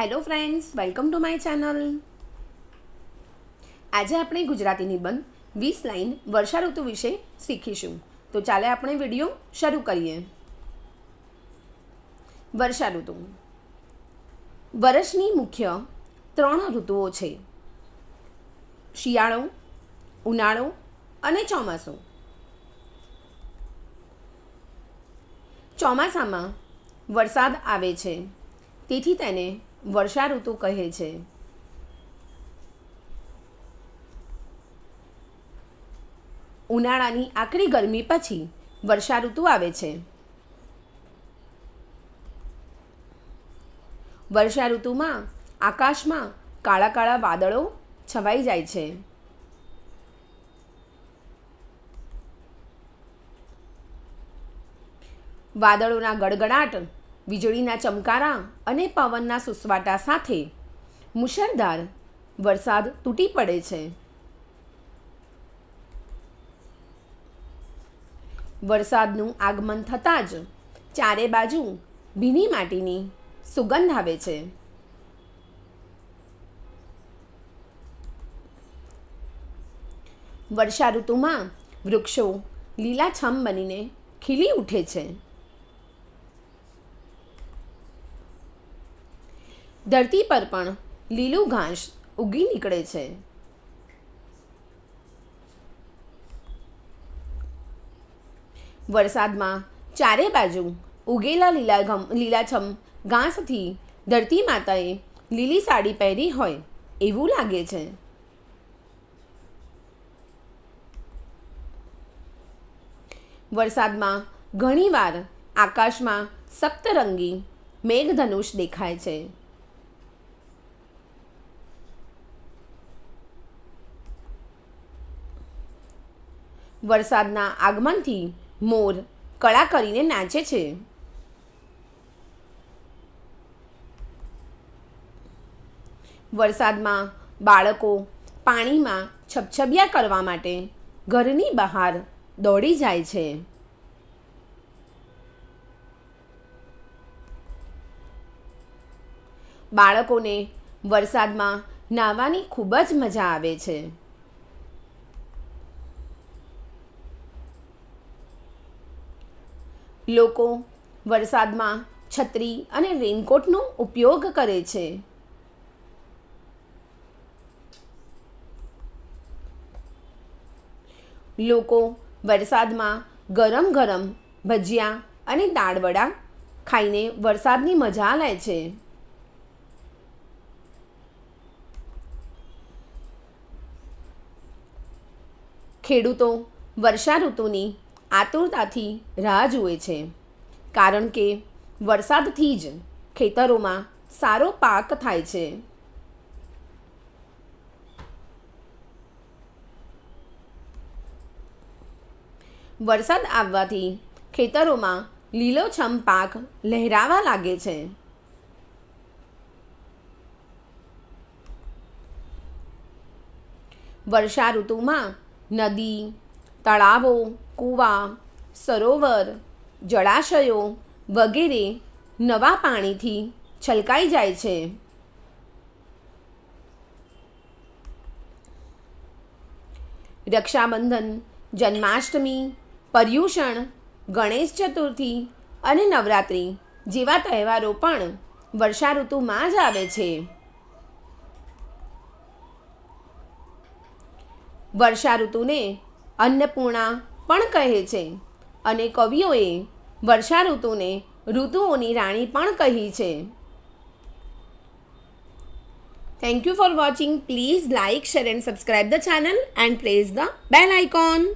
Hello friends, welcome to my channel. આજે આપણે ગુજરાતી નિબંધ, વીસ લાઈન વર્ષા ઋતુ વિશે શીખીશું. તો ચાલે આપણે વીડિયો શરૂ કરીએ. વર્ષા ઋતુ વર્ષની મુખ્ય ત્રણ ઋતુઓ છે. શિયાળો, ઉનાળો અને ચોમાસું. ચોમાસામાં વરસાદ આવે છે. તેથી તેને વર્ષા ઋતુ કહે છે. ઉનાળાની આકરી ગરમી પછી વર્ષા ઋતુ આવે છે. વર્ષા ઋતુમાં આકાશમાં કાળા કાળા વાદળો છવાઈ જાય છે. વાદળોના ગડગડાટ વીજળીના ચમકારા અને પવનના સુસવાટા સાથે મુશળધાર વરસાદ તૂટી પડે છે. વરસાદનું આગમન થતાં જ ચારે બાજુ ભીની માટીની સુગંધ આવે છે. વર્ષા ઋતુમાં વૃક્ષો લીલાછમ બનીને ખીલી ઉઠે છે. ધરતી પર પણ લીલું ઘાસ ઉગી નીકળે છે. વરસાદમાં ચારે બાજુ ઉગેલા લીલા ઘમ લીલાછમ ઘાસથી ધરતી માતાએ લીલી સાડી પહેરી હોય એવું લાગે છે. વરસાદમાં ઘણીવાર આકાશમાં સપ્તરંગી મેઘધનુષ દેખાય છે. વરસાદના આગમનથી મોર કળા કરીને નાચે છે. વરસાદમાં બાળકો પાણીમાં છબછબિયા કરવા માટે ઘરની બહાર દોડી જાય છે. બાળકોને વરસાદમાં નાહવાની ખૂબ જ મજા આવે છે. લોકો વરસાદમાં છત્રી અને રેનકોટનો ઉપયોગ કરે છે. લોકો વરસાદમાં ગરમ ગરમ ભજીયા અને દાળવડા ખાઈને વરસાદની મજા લે છે. ખેડૂતો વર્ષા ઋતુની આતુરતાથી રાહ જુએ છે. કારણ કે વરસાદથી જ ખેતરોમાં સારો પાક થાય છે. વરસાદ આવવાથી ખેતરોમાં લીલોછમ પાક લહેરાવા લાગે છે. વર્ષા ઋતુમાં નદી તળાવો, કૂવા, સરોવર, જળાશયો વગેરે નવા પાણીથી છલકાઈ જાય છે. રક્ષાબંધન, જન્માષ્ટમી, પર્યુષણ, ગણેશ ચતુર્થી અને નવરાત્રિ જેવા તહેવારો પણ વર્ષા ઋતુમાં જ આવે છે. વર્ષા ઋતુને અન્નપૂર્ણા પણ કહે છે અને કવિઓએ વર્ષા ઋતુને ઋતુઓની રાણી પણ કહી છે. Thank you for watching please like share and subscribe the channel and press the bell icon